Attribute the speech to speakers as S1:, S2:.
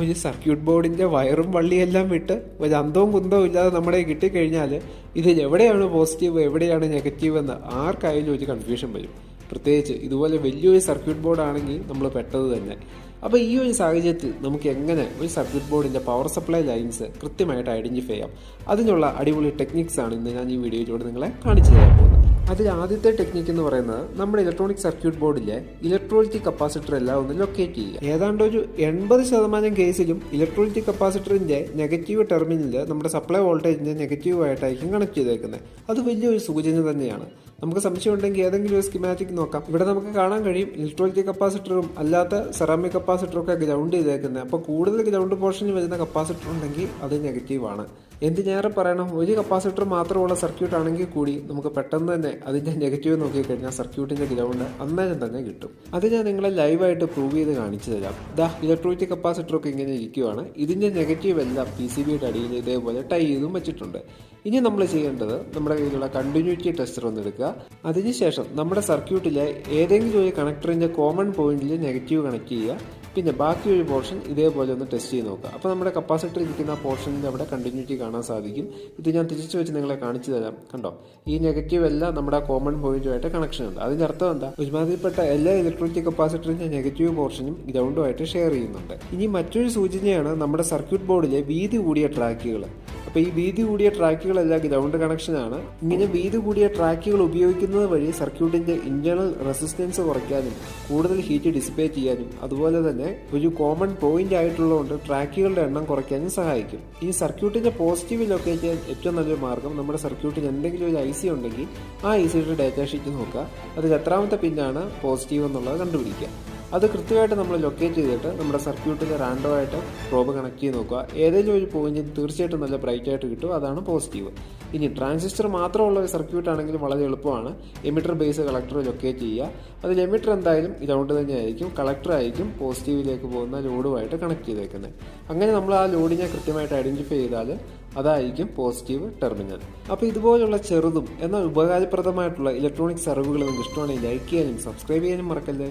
S1: ഒരു സർക്യൂട്ട് ബോർഡിന്റെ വയറും വള്ളിയെല്ലാം വിട്ട് ഒരു അന്തവും കുന്തവും ഇല്ലാതെ നമ്മുടെ കിട്ടിക്കഴിഞ്ഞാൽ ഇതിൽ എവിടെയാണ് പോസിറ്റീവ് എവിടെയാണ് നെഗറ്റീവ് എന്ന് ആർക്കായാലും ഒരു കൺഫ്യൂഷൻ വരും. പ്രത്യേകിച്ച് ഇതുപോലെ വലിയൊരു സർക്യൂട്ട് ബോർഡ് ആണെങ്കിൽ നമ്മൾ പെട്ടത് തന്നെ. അപ്പോൾ ഈ ഒരു സാഹചര്യത്തിൽ നമുക്ക് എങ്ങനെ ഒരു സർക്യൂട്ട് ബോർഡിന്റെ പവർ സപ്ലൈ ലൈൻസ് കൃത്യമായിട്ട് ഐഡന്റിഫൈ ചെയ്യാം? അതിനുള്ള അടിപൊളി ടെക്നിക്സ് ആണ് ഇന്ന് ഞാൻ ഈ വീഡിയോയിലൂടെ നിങ്ങളെ കാണിച്ചു തരാൻ പോകുന്നത്. അതിൽ ആദ്യത്തെ ടെക്നിക്ക് എന്ന് പറയുന്നത് നമ്മുടെ ഇലക്ട്രോണിക് സർക്യൂട്ട് ബോർഡിലെ ഇലക്ട്രോളിറ്റിക് കപ്പാസിറ്റർ എല്ലാം ഒന്ന് ലൊക്കേറ്റ് ചെയ്യുക. ഏതാണ്ട് ഒരു എൺപത് ശതമാനം കേസിലും ഇലക്ട്രോളിറ്റിക് കപ്പാസിറ്ററിന്റെ നെഗറ്റീവ് ടെർമിനലിൽ നമ്മുടെ സപ്ലൈ വോൾട്ടേജിന്റെ നെഗറ്റീവ് ആയിട്ടായിരിക്കും കണക്ട് ചെയ്തേക്കുന്നത്. അത് വലിയൊരു സൂചന തന്നെയാണ്. നമുക്ക് സംശയം ഉണ്ടെങ്കിൽ ഏതെങ്കിലും ഒരു സ്കിമാറ്റിക് നോക്കാം. ഇവിടെ നമുക്ക് കാണാൻ കഴിയും ഇലക്ട്രോളിറ്റിക് കപ്പാസിറ്ററും അല്ലാത്ത സെറാമിക് കപ്പാസിറ്ററും ഒക്കെ ഗ്രൗണ്ട് ചെയ്തേക്കുന്നത്. അപ്പോൾ കൂടുതൽ ഗ്രൗണ്ട് പോർഷനിൽ വരുന്ന കപ്പാസിറ്റർ ഉണ്ടെങ്കിൽ അത് നെഗറ്റീവ് ആണ്. എന്തിനേറെ പറയണം? ഒരു കപ്പാസിറ്റർ മാത്രമുള്ള സർക്യൂട്ട് ആണെങ്കിൽ കൂടി നമുക്ക് പെട്ടെന്ന് തന്നെ അതിന്റെ നെഗറ്റീവ് നോക്കിക്കഴിഞ്ഞാൽ സർക്യൂട്ടിന്റെ ഗ്രൗണ്ട് അന്നേരം തന്നെ കിട്ടും. അത് ഞാൻ നിങ്ങളെ ലൈവായിട്ട് പ്രൂവ് ചെയ്ത് കാണിച്ചു തരാം. ദാ ഇലക്ട്രോണിക് കപ്പാസിറ്ററൊക്കെ ഇങ്ങനെ ഇരിക്കുവാണ്. ഇതിന്റെ നെഗറ്റീവ് എല്ലാം പി സി ബിയുടെ അടിയിൽ ഇതേപോലെ ടൈ ചെയ്തും വെച്ചിട്ടുണ്ട്. ഇനി നമ്മൾ ചെയ്യേണ്ടത് നമ്മുടെ കയ്യിലുള്ള കണ്ടിന്യൂറ്റി ടെസ്റ്റർ ഒന്ന് എടുക്കുക. അതിനുശേഷം നമ്മുടെ സർക്യൂട്ടിലെ ഏതെങ്കിലും ഒരു കണക്ടറിന്റെ കോമൺ പോയിന്റിൽ നെഗറ്റീവ് കണക്ട് ചെയ്യുക. പിന്നെ ബാക്കി ഒരു പോർഷൻ ഇതേപോലെ ഒന്ന് ടെസ്റ്റ് ചെയ്ത് നോക്കുക. അപ്പോൾ നമ്മുടെ കപ്പാസിറ്റർ ഇരിക്കുന്ന പോർഷനിൽ അവിടെ കണ്ടിന്യൂറ്റി കാണാൻ സാധിക്കും. ഇത് ഞാൻ തിരിച്ചു വെച്ച് നിങ്ങളെ കാണിച്ചു തരാം. കണ്ടോ? ഈ നെഗറ്റീവ് എല്ലാം നമ്മുടെ കോമൺ പോയിന്റുമായിട്ട് കണക്ഷൻ ഉണ്ട്. അതിന്റെ അർത്ഥം എന്താ? ഒരുമാതിരിപ്പെട്ട എല്ലാ ഇലക്ട്രോണിക് കപ്പാസിറ്ററിന്റെ നെഗറ്റീവ് പോർഷനും ഗ്രൗണ്ടുമായിട്ട് ഷെയർ ചെയ്യുന്നുണ്ട്. ഇനി മറ്റൊരു സൂചനയാണ് നമ്മുടെ സർക്യൂട്ട് ബോർഡിലെ വീതി കൂടിയ ട്രാക്കുകൾ അപ്പോൾ ഈ വീതി കൂടിയ ട്രാക്കുകളെല്ലാം ഗ്രൗണ്ട് കണക്ഷനാണ് ഇങ്ങനെ വീതി കൂടിയ ട്രാക്കുകൾ ഉപയോഗിക്കുന്നത് വഴി സർക്യൂട്ടിന്റെ ഇന്റേണൽ റെസിസ്റ്റൻസ് കുറയ്ക്കാനും കൂടുതൽ ഹീറ്റ് ഡിസിപ്പേറ്റ് ചെയ്യാനും അതുപോലെ തന്നെ ഒരു കോമൺ പോയിന്റ് ആയിട്ടുള്ളതുകൊണ്ട് ട്രാക്കുകളുടെ എണ്ണം കുറയ്ക്കാനും സഹായിക്കും. ഈ സർക്യൂട്ടിന്റെ പോസിറ്റീവ് ലൊക്കേറ്റ് ചെയ്യാൻ ഏറ്റവും നല്ലൊരു മാർഗം നമ്മുടെ സർക്യൂട്ടിൽ എന്തെങ്കിലും ഒരു ഐ സി ഉണ്ടെങ്കിൽ ആ ഐ സിയുടെ ഡാറ്റ ഷീറ്റ് നോക്കുക. അതിൽ എത്രാമത്തെ പിന്നാണ് പോസിറ്റീവ് എന്നുള്ളത് കണ്ടുപിടിക്കുക. അത് കൃത്യമായിട്ട് നമ്മൾ ലൊക്കേറ്റ് ചെയ്തിട്ട് നമ്മുടെ സർക്യൂട്ടിൽ റാൻഡോ ആയിട്ട് പ്രോബ് കണക്ട് ചെയ്ത് നോക്കുക. ഏതെങ്കിലും ഒരു പോയിന്റ് തീർച്ചയായിട്ടും നല്ല ബ്രൈറ്റ് ആയിട്ട് കിട്ടും. അതാണ് പോസിറ്റീവ് ഇനി ട്രാൻസിസ്റ്റർ മാത്രമുള്ള ഒരു സർക്യൂട്ട് ആണെങ്കിൽ വളരെ എളുപ്പമാണ്. എമിറ്റർ ബേസ് കളക്ടർ ലൊക്കേറ്റ് ചെയ്യുക. അതിൽ എമിറ്റർ എന്തായാലും ഗ്രൗണ്ട് തന്നെയായിരിക്കും കളക്ടർ ആയിരിക്കും പോസിറ്റീവിലേക്ക് പോകുന്ന ലോഡുമായിട്ട് കണക്ട് ചെയ്തേക്കുന്നത്. അങ്ങനെ നമ്മൾ ആ ലോഡിനെ കൃത്യമായിട്ട് ഐഡന്റിഫൈ ചെയ്താൽ അതായിരിക്കും പോസിറ്റീവ് ടെർമിനൽ അപ്പോൾ ഇതുപോലുള്ള ചെറുതും എന്നാൽ ഉപകാരപ്രദമായിട്ടുള്ള ഇലക്ട്രോണിക് സർവുകൾ നിങ്ങൾക്ക് ഇഷ്ടമാണെങ്കിൽ ലൈക്ക് ചെയ്യാനും സബ്സ്ക്രൈബ് ചെയ്യാനും മറക്കല്ലേ?